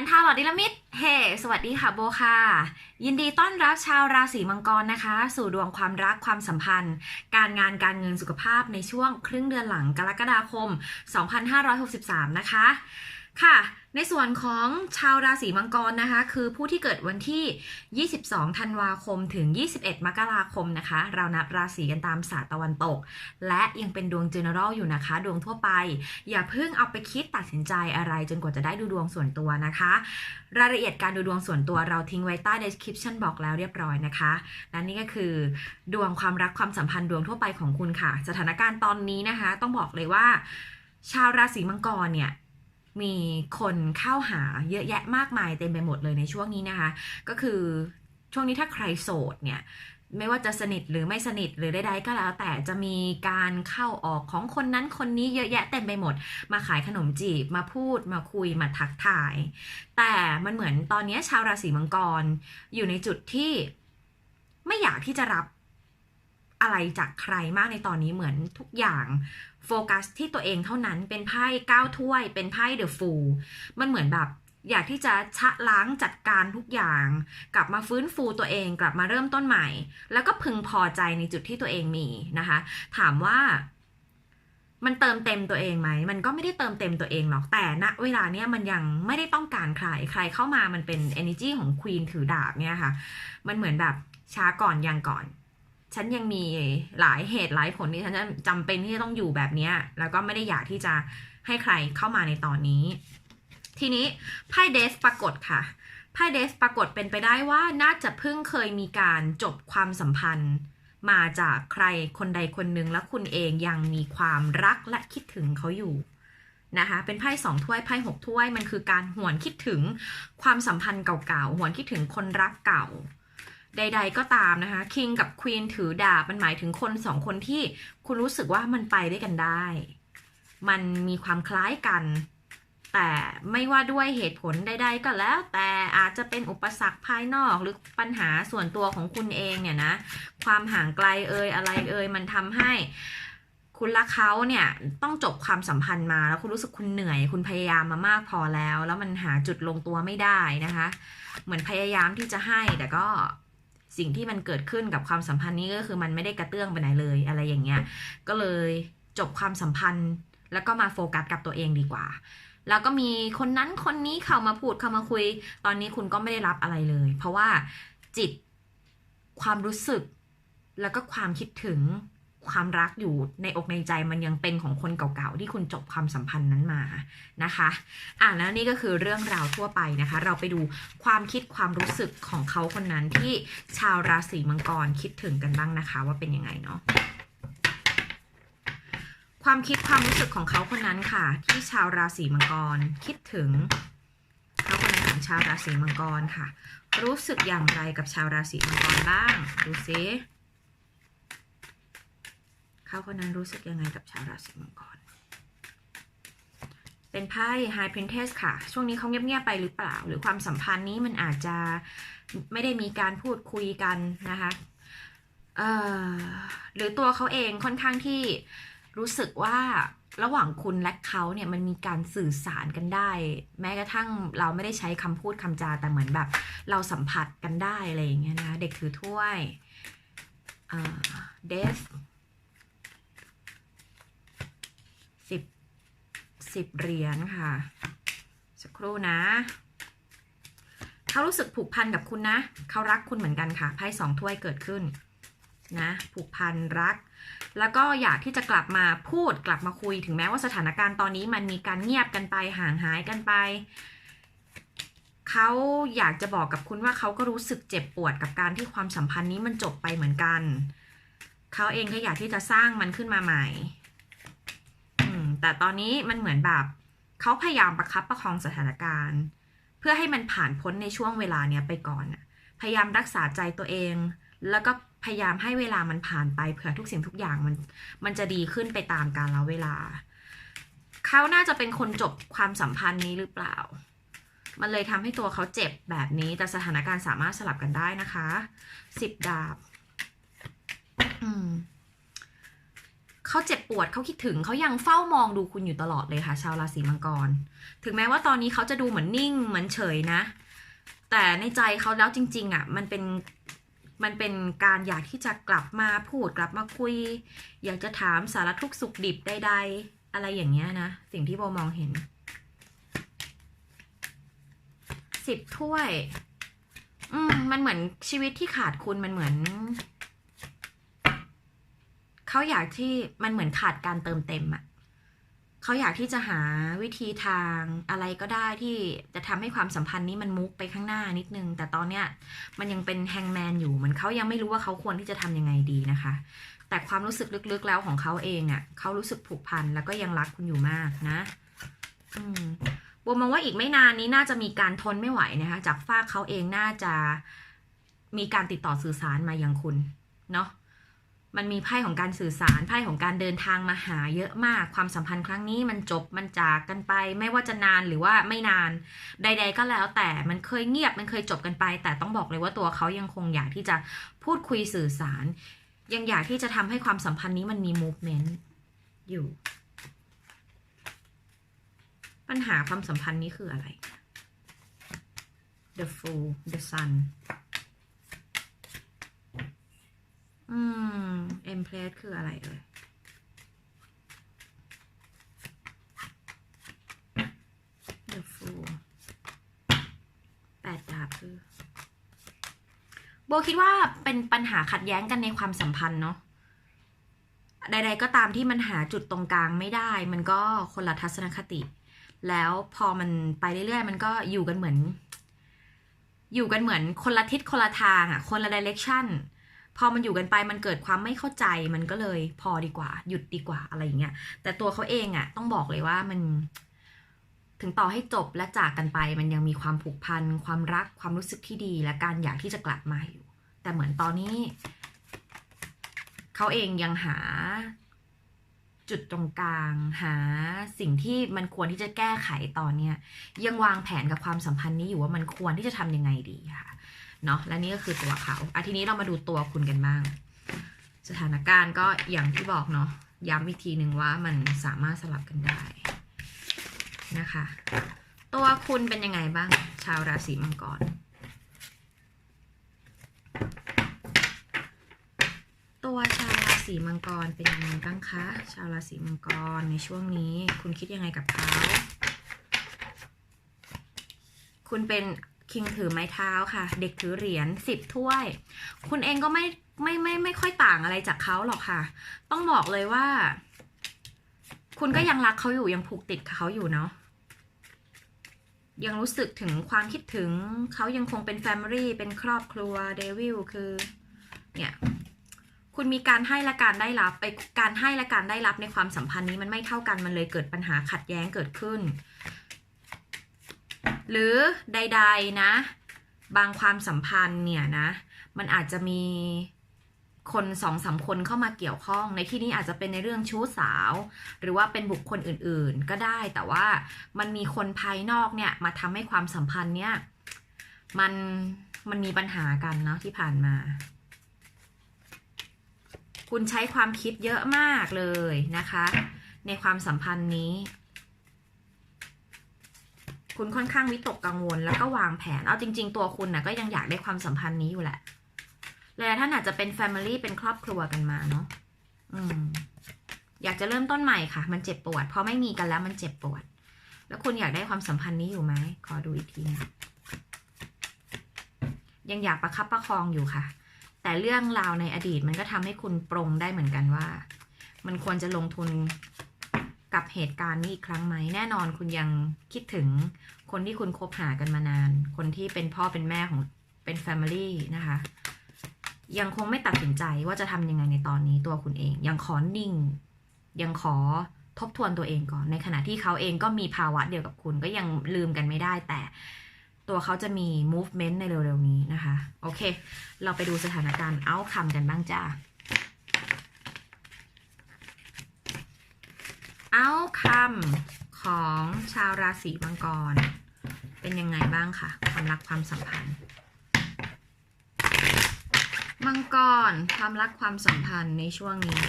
นทาหลอดดิลมิดเฮ้สวัสดีค่ะโบค่ะ ยินดีต้อนรับชาวราศีมังกรนะคะ สู่ดวงความรักความสัมพันธ์ การงานการเงินสุขภาพในช่วงครึ่งเดือนหลังกรกฎาคม 2563 นะคะ ค่ะ ในส่วนของชาวราศีมังกรนะคะ คือผู้ที่เกิดวันที่ 22 ธันวาคมถึง 21 มกราคมนะคะ เรานับราศีกันตามศาสตร์ตะวันตก และยังเป็นดวง general อยู่นะคะ ดวงทั่วไป อย่าเพิ่งเอาไปคิดตัดสินใจอะไร จนกว่าจะได้ดูดวงส่วนตัวนะคะ รายละเอียดการดูดวงส่วนตัวเราทิ้งไว้ใต้ description บอกแล้วเรียบร้อยนะคะและนี่ก็คือดวงความรักความสัมพันธ์ดวงทั่วไปของคุณค่ะ สถานการณ์ตอนนี้นะคะ ต้องบอกเลยว่า ชาวราศีมังกรเนี่ย มีคนเข้าหาเยอะแยะมากมายเต็มไปหมดเลยในช่วงนี้นะคะ ก็คือช่วงนี้ถ้าใครโสดเนี่ยไม่ว่าจะสนิทหรือไม่สนิทหรือใดๆก็แล้ว แต่จะมีการเข้าออกของคนนั้นคนนี้เยอะแยะเต็มไปหมด มาขายขนมจีบมาพูดมาคุยมาทักทาย แต่มันเหมือนตอนนี้ชาวราศีมังกรอยู่ในจุดที่ไม่อยากที่จะรับ อะไรจากใครมากในตอนนี้เหมือนทุกอย่างโฟกัสที่ตัวเองเท่านั้นเป็นไพ่เก้าถ้วย เป็นไพ่เดอะฟูลมันเหมือนแบบอยากที่จะชะล้างจัดการทุกอย่าง กลับมาฟื้นฟูตัวเองกลับมาเริ่มต้นใหม่ แล้วก็พึงพอใจในจุดที่ตัวเองมีนะคะ ถามว่า มันเติมเต็มตัวเองไหม มันก็ไม่ได้เติมเต็มตัวเองหรอกแต่ณเวลาเนี้ยมันยังไม่ได้ต้องการใครใครเข้ามามันเป็น energy ของควีนถือดาบเนี่ยค่ะ มันเหมือนแบบช้าก่อนยังก่อน ฉันยังมีหลายเหตุหลายผลที่ฉันจะจำเป็นที่จะต้องอยู่แบบนี้แล้วก็ไม่ได้อยากที่จะให้ใครเข้ามาในตอนนี้ ทีนี้ไพ่เดสปรากฏค่ะไพ่เดสปรากฏเป็นไปได้ว่าน่าจะเพิ่งเคยมีการจบความสัมพันธ์ มาจากใครคนใดคนหนึ่งและคุณเองยังมีความรักและคิดถึงเขาอยู่นะคะเป็นไพ่สองถ้วยไพ่หกถ้วยมันคือการหวนคิดถึงความสัมพันธ์เก่าๆหวนคิดถึงคนรักเก่า ใด ๆ ก็ตามนะคะคิงกับควีนถือดาบมันหมายถึงคนสองคนที่คุณรู้สึกว่ามันไปด้วยกันได้ มันมีความคล้ายกัน แต่ไม่ว่าด้วยเหตุผลใด ๆ ก็แล้ว แต่อาจจะเป็นอุปสรรคภายนอกหรือปัญหาส่วนตัวของคุณเองเนี่ยนะ ความห่างไกลเอ่ยอะไรเอ่ยมันทำให้คุณและเขาเนี่ยต้องจบความสัมพันธ์มาแล้วคุณรู้สึกคุณเหนื่อย คุณพยายามมามากพอแล้ว แล้วมันหาจุดลงตัวไม่ได้นะคะ เหมือนพยายามที่จะให้แต่ก็ สิ่งที่มันเกิดขึ้นกับความสัมพันธ์นี้ก็คือมันไม่ได้กระเตื้องไปไหนเลยอะไรอย่างเงี้ย ก็เลยจบความสัมพันธ์ แล้วก็มาโฟกัสกับตัวเองดีกว่า แล้วก็มีคนนั้นคนนี้เข้ามาพูดเข้ามาคุย ตอนนี้คุณก็ไม่ได้รับอะไรเลย เพราะว่าจิตความรู้สึกแล้วก็ความคิดถึง ความรักอยู่ในอกในใจมันยังเป็นของคนเก่าๆ ที่คุณจบความสัมพันธ์นั้นมานะคะอ่าแล้วนี่ก็คือเรื่องราวทั่วไปนะคะ เราไปดูความคิดความรู้สึกของเขาคนนั้นที่ชาวราศีมังกรคิดถึงกันบ้างนะคะ ว่าเป็นยังไงเนาะความคิดความรู้สึกของเขาคนนั้นค่ะ ที่ชาวราศีมังกรคิดถึงเขาคนนั้นของชาวราศีมังกรค่ะ รู้สึกอย่างไรกับชาวราศีมังกรบ้าง ดูซิ เขาคนนั้นรู้สึกยังไงกับชาวราศีมังกร เป็นไพ่ High Princess ค่ะ ช่วงนี้เขาเงียบๆไปหรือเปล่า หรือความสัมพันธ์นี้มันอาจจะไม่ได้มีการพูดคุยกันนะคะหรือตัวเขาเองค่อนข้างที่รู้สึกว่าระหว่างคุณและเขาเนี่ยมันมีการสื่อสารกันได้ แม้กระทั่งเราไม่ได้ใช้คำพูดคำจาแต่เหมือนแบบ เราสัมผัสกันได้อะไรอย่างเงี้ยนะคะเด็กถือถ้วยเดฟสิบ สิบเหรียญค่ะ สักครู่นะ เขารู้สึกผูกพันกับคุณนะ เขารักคุณเหมือนกันค่ะ ไพ่สองถ้วยเกิดขึ้นนะ ผูกพันรัก แล้วก็อยากที่จะกลับมาพูดกลับมาคุย ถึงแม้ว่าสถานการณ์ตอนนี้มันมีการเงียบกันไปห่างหายกันไป เขาอยากจะบอกกับคุณว่าเขาก็รู้สึกเจ็บปวดกับการที่ความสัมพันธ์นี้มันจบไปเหมือนกัน เขาเองก็อยากที่จะสร้างมันขึ้นมาใหม่ แต่ตอนนี้มันเหมือนแบบเขาพยายามประคับประคองสถานการณ์ เพื่อให้มันผ่านพ้นในช่วงเวลาเนี้ยไปก่อนน่ะพยายามรักษาใจตัวเอง แล้วก็พยายามให้เวลามันผ่านไปเผื่อทุกสิ่งทุกอย่างมันมันจะดีขึ้นไปตามกาลเวลา เขาน่าจะเป็นคนจบความสัมพันธ์นี้หรือเปล่า มันเลยทำให้ตัวเขาเจ็บแบบนี้แต่สถานการณ์สามารถสลับกันได้นะคะสิบดาบ อืม เขาเจ็บปวดเขาคิดถึงเขายังเฝ้ามองดูคุณอยู่ตลอดเลยค่ะ ชาวราศีมังกร ถึงแม้ว่าตอนนี้เขาจะดูเหมือนนิ่งเหมือนเฉยนะ แต่ในใจเขาแล้วจริง ๆอะมันเป็นมันเป็นการอยากที่จะกลับมาพูดกลับมาคุย อยากจะถามสารทุกข์สุขดิบใดๆ อะไรอย่างเงี้ยนะ สิ่งที่โบมองเห็นสิบถ้วย อืมมันเหมือนชีวิตที่ขาดคุณมันเหมือน เขาอยากที่มันเหมือนขาดการเติมเต็มอะเขาอยากที่จะหาวิธีทางอะไรก็ได้ที่จะทำให้ความสัมพันธ์นี้มันมุกไปข้างหน้านิดนึง แต่ตอนเนี้ยมันยังเป็นแฮงแมนอยู่เหมือนเขายังไม่รู้ว่าเขาควรที่จะทำยังไงดีนะคะ แต่ความรู้สึกลึกๆแล้วของเขาเองอะ่ะเขารู้สึกผูกพันแล้วก็ยังรักคุณอยู่มากนะ อืมโบมองว่าอีกไม่นานนี้น่าจะมีการทนไม่ไหวนะคะ จากฝ้าเขาเองน่าจะมีการติดต่อสื่อสารมายังคุณ เนาะ มันมีไพ่ของการสื่อสารไพ่ของการเดินทางมาหาเยอะมาก ความสัมพันธ์ครั้งนี้มันจบมันจากกันไป ไม่ว่าจะนานหรือว่าไม่นานใด ๆ ก็แล้ว แต่มันเคยเงียบมันเคยจบกันไป แต่ต้องบอกเลยว่าตัวเขายังคงอยากที่จะพูดคุยสื่อสาร ยังอยากที่จะทำให้ความสัมพันธ์นี้มันมี movement อยู่ ปัญหาความสัมพันธ์นี้คืออะไร the fool the sun อืม empress คืออะไรเอ่ย the fool แปดดาบคือโบคิดว่าเป็นปัญหาขัดแย้งกันในความสัมพันธ์เนาะใดๆก็ตามที่มันหาจุดตรงกลางไม่ได้ มันก็คนละทัศนคติ แล้วพอมันไปเรื่อยๆ มันก็อยู่กันเหมือน อยู่กันเหมือนคนละทิศคนละทางอะ่ะคนละดิเรกชัน พอมันอยู่กันไปมันเกิดความไม่เข้าใจมันก็เลยพอดีกว่า หยุดดีกว่าอะไรอย่างเงี้ยแต่ตัวเขาเองอะ่ะ ต้องบอกเลยว่ามันถึงต่อให้จบและจากกันไป มันยังมีความผูกพัน ความรักความรู้สึกที่ดี และการอยากที่จะกลับมาอยู่ แต่เหมือนตอนนี้ เขาเองยังหาจุดตรงกลาง หาสิ่งที่มันควรที่จะแก้ไขตอนเนี้ยยังวางแผนกับความสัมพันธ์นี้อยู่ว่ามันควรที่จะทำยังไงดีค่ะ เนาะและนี่ก็คือตัวเขาอาทีนี้เรามาดูตัวคุณกันบ้าง สถานการณ์ก็อย่างที่บอกเนาะย้ำอีกทีหนึ่งว่ามันสามารถสลับกันได้นะคะ ตัวคุณเป็นยังไงบ้าง ชาวราศีมังกร ตัวชาวราศีมังกรเป็นยังไงบ้างคะ ชาวราศีมังกรในช่วงนี้คุณคิดยังไงกับเขาคุณเป็น คิงถือไม้เท้าค่ะ เด็กถือเหรียญสิบถ้วย คุณเองก็ไม่ไม่ไม่ไม่ค่อยต่างอะไรจากเขาหรอกค่ะ ต้องบอกเลยว่า คุณก็ยังรักเขาอยู่ยังผูกติดเขาอยู่เนาะยังรู้สึกถึงความคิดถึงเขายังคงเป็นแฟมิลี่เป็นครอบครัวเดวิลคือเนี่ยคุณมีการให้และการได้รับไปการให้และการได้รับในความสัมพันธ์นี้มันไม่เท่ากันมันเลยเกิดปัญหาขัดแย้งเกิดขึ้น หรือใด ๆนะ บางความสัมพันธ์เนี่ยนะ มันอาจจะมีคนสองสามคนเข้ามาเกี่ยวข้อง ในที่นี้อาจจะเป็นในเรื่องชู้สาว หรือว่าเป็นบุคคลอื่นๆก็ได้แต่ว่ามันมีคนภายนอกเนี่ยมาทำให้ความสัมพันธ์เนี่ยมันมันมีปัญหากันเนาะที่ผ่านมา คุณใช้ความคิดเยอะมากเลยนะคะ ในความสัมพันธ์นี้ คุณค่อนข้างวิตกกังวลแล้วก็วางแผน เอาจริง ๆ ตัวคุณนะก็ยังอยากได้ความสัมพันธ์นี้อยู่แหละหลายท่านอาจจะเป็นแฟมิลี่เป็นครอบครัวกันมาเนาะอืม อยากจะเริ่มต้นใหม่ค่ะ มันเจ็บปวด เพราะไม่มีกันแล้วมันเจ็บปวด แล้วคุณอยากได้ความสัมพันธ์นี้อยู่ไหมขอดูอีกทีนะยังอยากประคับประคองอยู่ค่ะ แต่เรื่องราวในอดีตมันก็ทำให้คุณปรงได้เหมือนกันว่า มันควรจะลงทุน กับเหตุการณ์นี้อีกครั้งไหมแน่นอนคุณยังคิดถึงคนที่คุณคบหากันมานาน คนที่เป็นพ่อเป็นแม่ของเป็นแฟมิลี่นะคะ ยังคงไม่ตัดสินใจว่าจะทำยังไงในตอนนี้ตัวคุณเอง ยังขอนิ่ง ยังขอทบทวนตัวเองก่อน ในขณะที่เขาเองก็มีภาวะเดียวกับคุณก็ยังลืมกันไม่ได้ แต่ตัวเขาจะมี movement ในเร็วๆนี้นะคะ โอเค เราไปดูสถานการณ์ outcome กันบ้างจ้า outcome ของชาวราศีมังกร เป็นยังไงบ้างคะความรักความสัมพันธ์มังกรความรักความสัมพันธ์ในช่วงนี้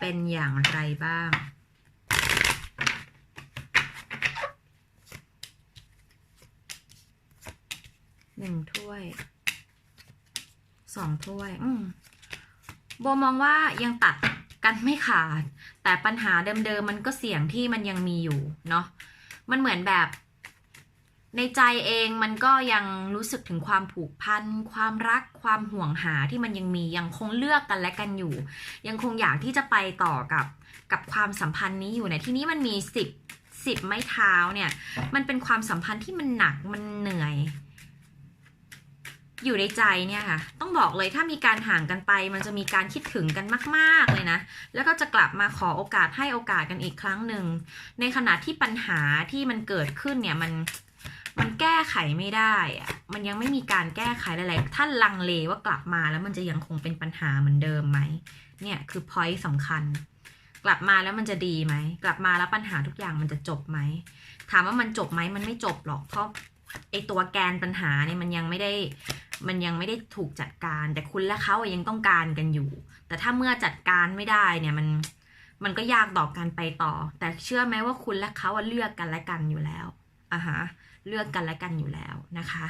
เป็นอย่างไรบ้าง หนึ่งถ้วย สองถ้วย อืมโบมองว่ายังตัดกันไม่ขาด แต่ปัญหาเดิมๆมันก็เสี่ยงที่มันยังมีอยู่เนาะมันเหมือนแบบ ในใจเองมันก็ยังรู้สึกถึงความผูกพันความรักความห่วงหาที่มันยังมียังคงเลือกกันและกันอยู่ ยังคงอยากที่จะไปต่อกับกับความสัมพันธ์นี้อยู่ในที่นี้มันมีสิบสิบไม้เท้าเนี่ย มันเป็นความสัมพันธ์ที่มันหนักมันเหนื่อย อยู่ในใจเนี่ยค่ะ ต้องบอกเลยถ้ามีการห่างกันไป มันจะมีการคิดถึงกันมาก ๆ เลยนะ แล้วก็จะกลับมาขอโอกาสให้โอกาสกันอีกครั้งหนึ่ง ในขณะที่ปัญหาที่มันเกิดขึ้นเนี่ยมันมันแก้ไขไม่ได้อะมันยังไม่มีการแก้ไขอะไรๆท่านลังเลว่ากลับมาแล้วมันจะยังคงเป็นปัญหาเหมือนเดิมไหม เนี่ยคือพอยต์สำคัญ กลับมาแล้วมันจะดีไหม กลับมาแล้วปัญหาทุกอย่างมันจะจบไหม ถามว่ามันจบไหมมันไม่จบหรอก เพราะไอตัวแกนปัญหาเนี่ยมันยังไม่ได้ มันยังไม่ได้ถูกจัดการ แต่คุณและเขาอยังต้องการกันอยู่ แต่ถ้าเมื่อจัดการไม่ได้เนี่ยมันมันก็ยากต่อการไปต่อ แต่เชื่อไหมว่าคุณและเขาเลือกกันและกันอยู่แล้วอะฮะเลือกกันและกันอยู่แล้วนะคะ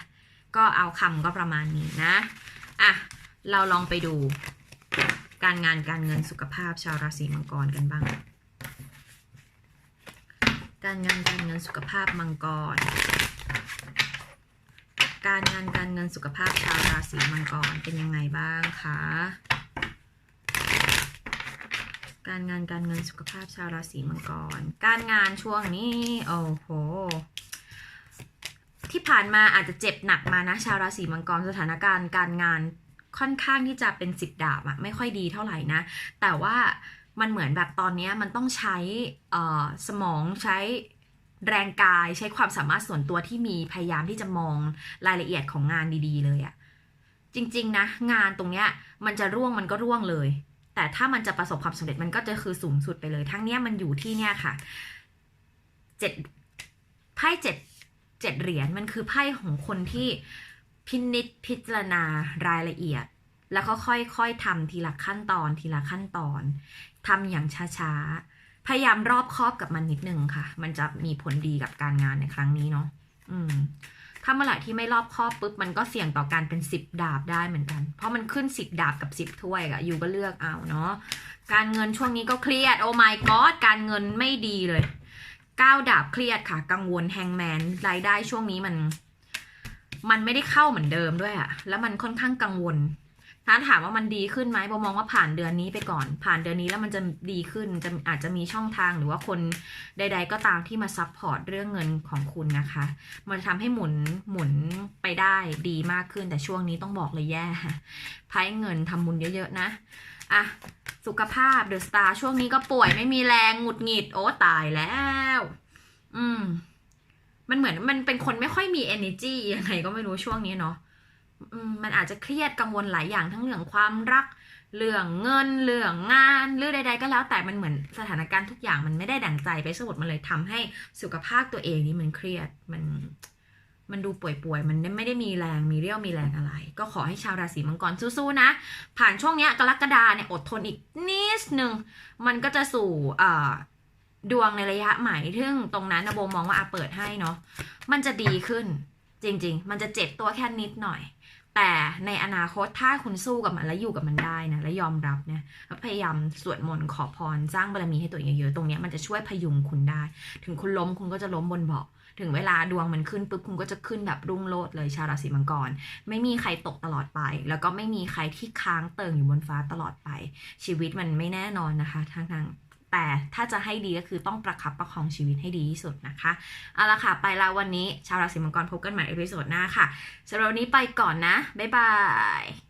ก็เอาคำก็ประมาณนี้นะอะเราลองไปดู การงานการเงินสุขภาพชาวราศีมังกรกันบ้าง การงานการเงินสุขภาพมังกร การงานการเงินสุขภาพชาวราศีมังกรเป็นยังไงบ้างคะการงานการเงินสุขภาพชาวราศีมังกร การงานช่วงนี้โอ้โหที่ผ่านมาอาจจะเจ็บหนักมานะชาวราศีมังกรสถานการณ์ การงานค่อนข้างที่จะเป็นสิบดาบอะไม่ค่อยดีเท่าไหร่นะ แต่ว่ามันเหมือนแบบตอนนี้มันต้องใช้สมองใช้ แรงกายใช้ความสามารถส่วนตัวที่มีพยายามที่จะมองรายละเอียดของงานดีๆ เลยอะจริง ๆ นะ งานตรงเนี้ย มันจะร่วงมันก็ร่วงเลย แต่ถ้ามันจะประสบความสำเร็จมันก็จะคือสูงสุดไปเลย ทั้งเนี้ยมันอยู่ที่เนี่ยค่ะเจ็ดไพ่เจ็ดเจ็ดเหรียญมันคือไพ่ของคนที่พินิจพิจารณารายละเอียด แล้วก็ค่อยๆทำทีละขั้นตอนทีละขั้นตอนทำอย่างช้าๆ พยายามรอบคอบกับมันนิดนึงค่ะ มันจะมีผลดีกับการงานในครั้งนี้เนาะอืม ถ้าเมื่อไหร่ที่ไม่รอบคอบปุ๊บมันก็เสี่ยงต่อการเป็นสิบดาบได้เหมือนกัน เพราะมันขึ้นสิบดาบกับสิบถ้วยอะอยู่ก็เลือกเอาเนาะการเงินช่วงนี้ก็เครียดโอ้ my god การเงินไม่ดีเลยก้าวดาบเครียดค่ะ กังวลแฮงแมนรายได้ช่วงนี้มัน มันไม่ได้เข้าเหมือนเดิมด้วยอะแล้วมันค่อนข้างกังวล ถ้าถามว่ามันดีขึ้นไหมโบมองว่าผ่านเดือนนี้ไปก่อน ผ่านเดือนนี้แล้วมันจะดีขึ้นจะอาจจะมีช่องทางหรือว่าคนใด ๆ ก็ตามที่มาซัพพอร์ตเรื่องเงินของคุณนะคะ มันจะทำให้หมุนหมุนไปได้ดีมากขึ้นแต่ช่วงนี้ต้องบอกเลยแย่ไพ่เงินทำบุญเยอะๆนะอะสุขภาพเดอะสตาร์ช่วงนี้ก็ป่วยไม่มีแรงหงุดหงิดโอ้ตายแล้ว อืม มันเหมือนมันเป็นคนไม่ค่อยมี energy ยังไงก็ไม่รู้ช่วงนี้เนาะ มันอาจจะเครียดกังวลหลายอย่างทั้งเรื่องความรักเรื่องเงินเรื่องงานเรื่อใด ๆ ก็แล้วแต่มันเหมือนสถานการณ์ทุกอย่างมันไม่ได้ดั่งใจไปสมดมันเลยทำให้สุขภาพตัวเองนี่มันเครียดมันมันดูป่วยๆ มันไม่ได้มีแรง มีเรี่ยว มีแรงอะไร ก็ขอให้ชาวราศีมังกรสู้ๆ นะ ผ่านช่วงเนี้ยกรกฎาเนี่ยอดทนอีกนิดนึงมันก็จะสู่ดวงในระยะใหม่ซึ่งตรงนั้นนะโบมองว่าอาเปิดให้เนาะ มันจะดีขึ้น จริง ๆ มันจะเจ็บตัวแค่นิดหน่อย แต่ในอนาคตถ้าคุณสู้กับมันและอยู่กับมันได้นะและยอมรับเนี่ยแล้วพยายามสวดมนต์ขอพรสร้างบารมีให้ตัวเองเยอะๆตรงนี้มันจะช่วยพยุงคุณได้ ถึงคุณล้มคุณก็จะล้มบนเบาะถึงเวลาดวงมันขึ้นปุ๊บคุณก็จะขึ้นแบบรุ่งโรจน์เลยชาวราศีมังกร ไม่มีใครตกตลอดไป แล้วก็ไม่มีใครที่ค้างเติ่งอยู่บนฟ้าตลอดไป ชีวิตมันไม่แน่นอนนะคะทางทาง แต่ถ้าจะให้ดีก็คือต้องประคับประคองชีวิตให้ดีที่สุดนะคะ เอาละค่ะ ไปละวันนี้ชาวราศีมังกรพบกันใหม่เอพิโซดหน้าค่ะสำหรับวันนี้ไปก่อนนะ บ๊ายบาย